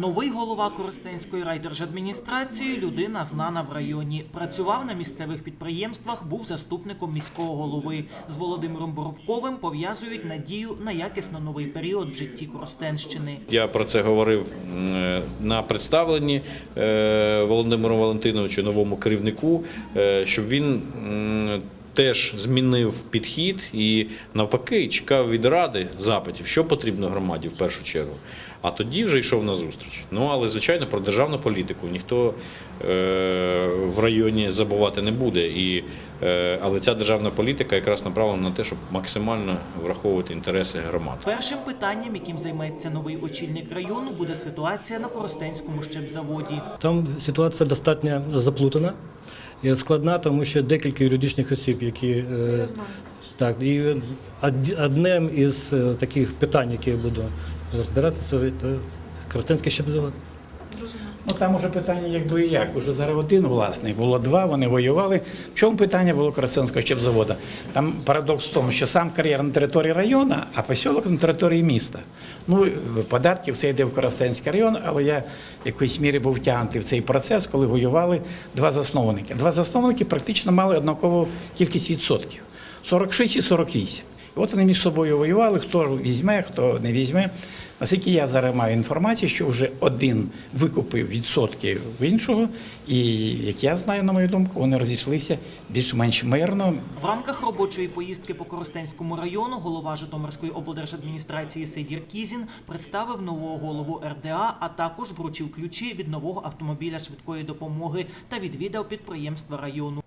Новий голова Коростенської райдержадміністрації – людина знана в районі. Працював на місцевих підприємствах, був заступником міського голови. З Володимиром Боровковим пов'язують надію на якісно новий період в житті Коростенщини. Я про це говорив на представленні е, Володимиру Валентиновичу, новому керівнику, е, щоб він теж змінив підхід і навпаки чекав від ради запитів, що потрібно громаді в першу чергу. А тоді вже йшов на зустріч. Ну але звичайно про державну політику ніхто е, в районі забувати не буде. І, е, але ця державна політика якраз направлена на те, щоб максимально враховувати інтереси громад. Першим питанням, яким займеться новий очільник району, буде ситуація на Коростенському щепзаводі. Там ситуація достатньо заплутана складна, тому що декілька юридичних осіб, які е, так, і одним із е, таких питань, які я буду розбиратися, це ще щепзавод. Ну там уже питання якби як. Уже зараз один власник, було два, вони воювали. В чому питання було Красенського щепзавода? Там парадокс в тому, що сам кар'єр на території району, а посілок на території міста. Ну, податки все йде в Коростенський район, але я в якоїсь мірі був втягнутий в цей процес, коли воювали два засновники. Два засновники практично мали однакову кількість відсотків 46 і 48. От вони між собою воювали, хто візьме, хто не візьме. Наскільки я зараз маю інформацію, що вже один викупив відсотки в іншого, і як я знаю, на мою думку, вони розійшлися більш-менш мирно. В рамках робочої поїздки по Коростенському району голова Житомирської облдержадміністрації Сидір Кізін представив нового голову РДА, а також вручив ключі від нового автомобіля швидкої допомоги та відвідав підприємства району.